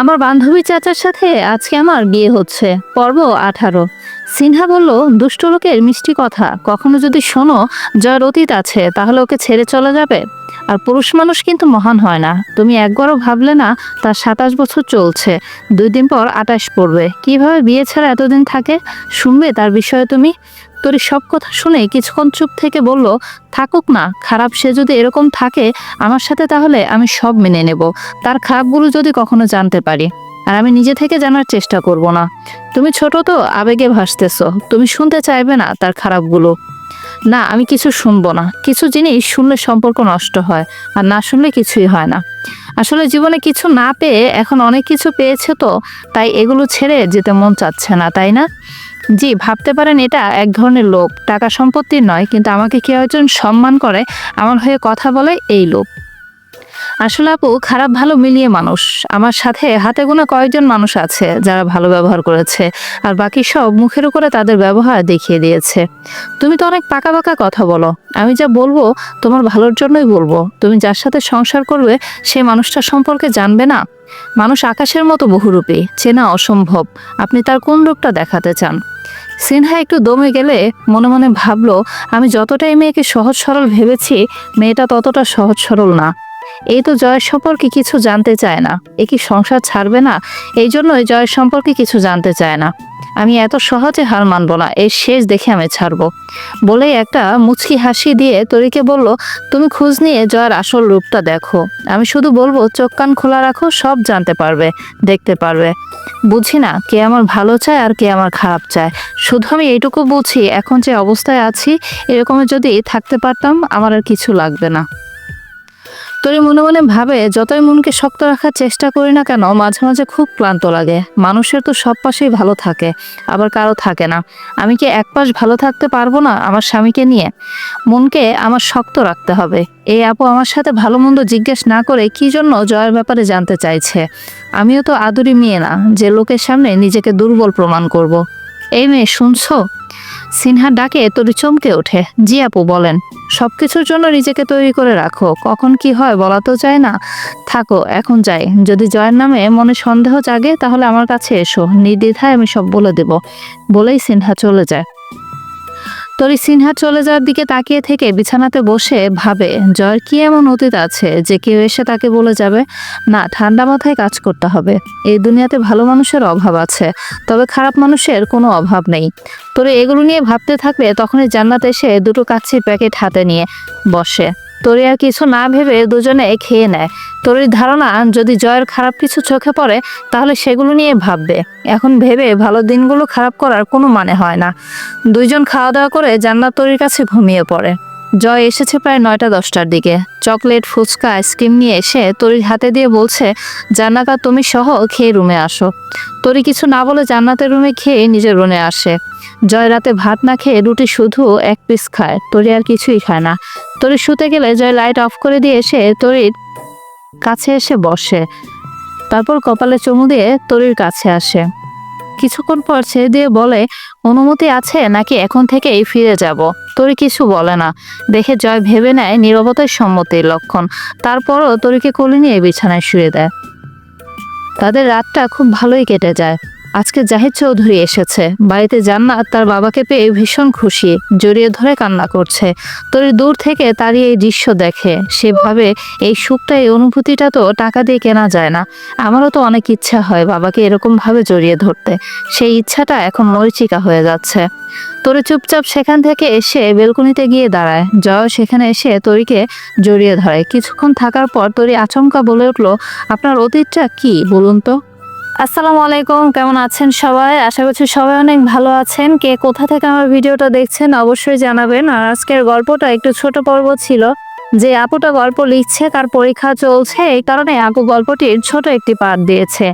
আমার বান্ধবী চাচার সাথে আজকে আমার বিয়ে হচ্ছে পর্ব আঠারো। সিনহা বলল, দুষ্ট লোকের মিষ্টি কথা। কখনো যদি শোনো, জয়ের অতীত আছে, তাহলে ওকে ছেড়ে চলে যাবে। আর পুরুষ মানুষ কিন্তু মহান হয় না। তুমি একবারও ভাবলে না, তার সাতাশ বছর চলছে। দুই দিন পর আটাশ পড়বে। কীভাবে বিয়ে ছাড়া এতদিন থাকে? শুনবে তার বিষয়ে তুমি? তোর সব কথা শুনে কিছুক্ষণ চুপ থেকে বলল, থাকুক না, খারাপ সে যদি এরকম থাকে, আমার সাথে তাহলে আমি সব মেনে নেব। তার খারাপগুলো যদি কখনো জানতে পারি। আর আমি নিজে থেকে জানার চেষ্টা করব না। তুমি ছোট তো, আবেগে ভাসতেছো। তুমি শুনতে চাইবে না তার খারাপগুলো। না, আমি কিছু শুনব না। কিছু জিনিস শুনলে সম্পর্ক নষ্ট হয়, আর না শুনলে কিছুই হয় না। আসলে জীবনে কিছু না পেয়ে এখন অনেক কিছু পেয়েছে তো, তাই এগুলো ছেড়ে যেতে মন চাচ্ছে না, তাই না? জি, ভাবতে পারেন এটা এক ধরনের লোভ। টাকা সম্পত্তির নয়, কিন্তু আমাকে কেউ একজন সম্মান করে, আমার হয়ে কথা বলে এই লোভ। আসলে আপু, খারাপ ভালো মিলিয়ে মানুষ। আমার সাথে হাতে গোনা কয়েকজন মানুষ আছে যারা ভালো ব্যবহার করেছে আর বাকি সব মুখের উপরে তাদের ব্যবহার দেখিয়ে দিয়েছে। তুমি তো অনেক পাকা পাকা কথা বলো। আমি যা বলব তোমার ভালোর জন্যই বলব। তুমি যার সাথে সংসার করবে সেই মানুষটা সম্পর্কে জানবে না? মানুষ আকাশের মতো বহুরূপী, চেনা অসম্ভব। আপনি তার কোন রূপটা দেখাতে চান? সিনহা একটু দমে গেলে মনে মনে ভাবলো, আমি যতটাই মেয়েকে সহজ সরল ভেবেছি, মেয়েটা ততটা সহজ সরল না। এই তো জয়ের সম্পর্কে কিছু জানতে চায় না। এ কি সংসার ছাড়বে না? এই জন্যই জয়ের সম্পর্কে কিছু জানতে চায় না। আমি এত সহজে হার মানবো না, এর শেষ দেখে আমি ছাড়বো। বলেই একটা মুচকি হাসি দিয়ে তরিকে বলল, তুমি খোঁজ নিয়ে জয়ের আসল রূপটা দেখো। আমি শুধু বলব, চোখ কান খোলা রাখো, সব জানতে পারবে, দেখতে পারবে। বুঝি না কে আমার ভালো চায় আর কে আমার খারাপ চায়। শুধু আমি এইটুকু বুঝি, এখন যে অবস্থায় আছি এরকমের যদি থাকতে পারতাম, আমার আর কিছু লাগবে না। তোরে মনে মনে ভাবে, যতই মনকে শক্ত রাখার চেষ্টা করি না কেন, মাঝে মাঝে খুব ক্লান্ত লাগে। মানুষের তো সব পাশেই ভালো থাকে, আবার কারও থাকে না। আমি কি এক পাশ ভালো থাকতে পারব না আমার স্বামীকে নিয়ে? মনকে আমার শক্ত রাখতে হবে। এই আপু আমার সাথে ভালো মন্দ জিজ্ঞেস না করে কি জন্য জয়ের ব্যাপারে জানতে চাইছে? আমিও তো আদুরি মেয়ে না, যে লোকের সামনে নিজেকে দুর্বল প্রমাণ করব। এই মেয়ে, শুনছো? সিনহার ডাকে, তরি চমকে ওঠে। জি আপু, বলেন। সব কিছুর জন্য নিজেকে তৈরি করে রাখো। কখন কি হয় বলা তো চায় না। থাকো, এখন যাই। যদি জয়ের নামে মনে সন্দেহ জাগে, তাহলে আমার কাছে এসো। নির্দ্বিধায় আমি সব বলে দেব। বলেই সিনহা চলে যায়। তরি সিনহা চলে যাওয়ার দিকে তাকিয়ে থেকে বিছানাতে বসে ভাবে জয়ের কি এমন অতীত আছে যে কেউ এসে তাকে বলে যাবে, না, ঠান্ডা মাথায় কাজ করতে হবে। এই দুনিয়াতে ভালো মানুষের অভাব আছে, তবে খারাপ মানুষের কোনো অভাব নেই। তোরে এগুলো নিয়ে ভাবতে থাকলে তখনই জান্নাত এসে দুটো কাচ্ছির প্যাকেট হাতে নিয়ে বসে। তোরে আর কিছু না ভেবে দুজনে খেয়ে নেয়। তোরির ধারণা, যদি জয়ের খারাপ কিছু চোখে পড়ে, তাহলে সেগুলো নিয়ে ভাববে। এখন ভেবে ভালো দিনগুলো খারাপ করার কোনো মানে হয় না। দুইজন খাওয়া দাওয়া করে জান্নাত তরির কাছে ঘুমিয়ে পড়ে। জয় এসেছে প্রায় নয়টা দশটার দিকে। চকলেট, ফুচকা, আইসক্রিম নিয়ে এসে তরির হাতে দিয়ে বলছে, জান্নাতা, তুমি সহ খেয়ে রুমে আসো। তরি কিছু না বলে জান্নাতের রুমে খেয়ে নিজের রুমে আসে। জয় রাতে ভাত না খেয়ে রুটি শুধু এক পিস খায়। তরি আর কিছুই খায় না। তরি শুতে গেলে জয় লাইট অফ করে দিয়ে এসে তরির কাছে এসে বসে। তারপর কপালে চুমু দিয়ে তরির কাছে আসে। কিছুক্ষণ পর ছেড়ে দিয়ে বলে, অনুমতি আছে নাকি এখন থেকে এই ফিরে যাব? তরি কিছু বলে না। দেখে জয় ভেবে নেয় নিরবতার সম্মতির লক্ষণ। তারপরও তরিকে কোলে নিয়ে বিছানায় শুয়ে দেয়। তাদের রাতটা খুব ভালোই কেটে যায়। আজকে জাহিদ চৌধুরী এসেছে। বাড়িতে জান্নাত তার বাবাকে পেয়ে ভীষণ খুশি, জড়িয়ে ধরে কান্না করছে। তরি দূর থেকে তারই এই দৃশ্য দেখে সেভাবে এই সুখটা, এই অনুভূতিটা তো টাকা দিয়ে কেনা যায় না। আমারও তো অনেক ইচ্ছা হয় বাবাকে এরকম ভাবে জড়িয়ে ধরতে। সেই ইচ্ছাটা এখন মরিচিকা হয়ে যাচ্ছে। তরি চুপচাপ সেখান থেকে এসে বেলকনিতে গিয়ে দাঁড়ায়। জয় সেখানে এসে তরিকে জড়িয়ে ধরে কিছুক্ষণ থাকার পর তরি আচমকা বলে উঠল, আপনার অতীতটা কি, বলুন তো? আসসালামু আলাইকুম, কেমন আছেন সবাই? আশা করছি সবাই অনেক ভালো আছেন। কে কোথা থেকে আমার ভিডিওটা দেখছেন অবশ্যই জানাবেন। আর আজকের গল্পটা একটু ছোট পর্ব ছিল। যে আপুটা গল্প লিখছে, তার পরীক্ষা চলছে, এই কারণে আপু গল্পটির ছোট একটি পাঠ দিয়েছে।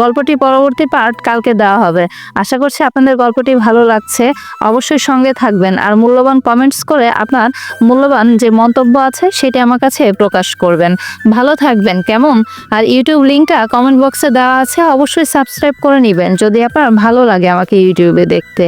গল্পটি পরবর্তী পার্ট কালকে দেওয়া হবে। আশা করছি আপনাদের গল্পটি ভালো লাগছে। অবশ্যই সঙ্গে থাকবেন আর মূল্যবান কমেন্টস করে আপনার মূল্যবান যে মন্তব্য আছে সেটি আমার কাছে প্রকাশ করবেন। ভালো থাকবেন, কেমন? আর ইউটিউব লিঙ্কটা কমেন্ট বক্সে দেওয়া আছে, অবশ্যই সাবস্ক্রাইব করে নেবেন, যদি আপনার ভালো লাগে আমাকে ইউটিউবে দেখতে।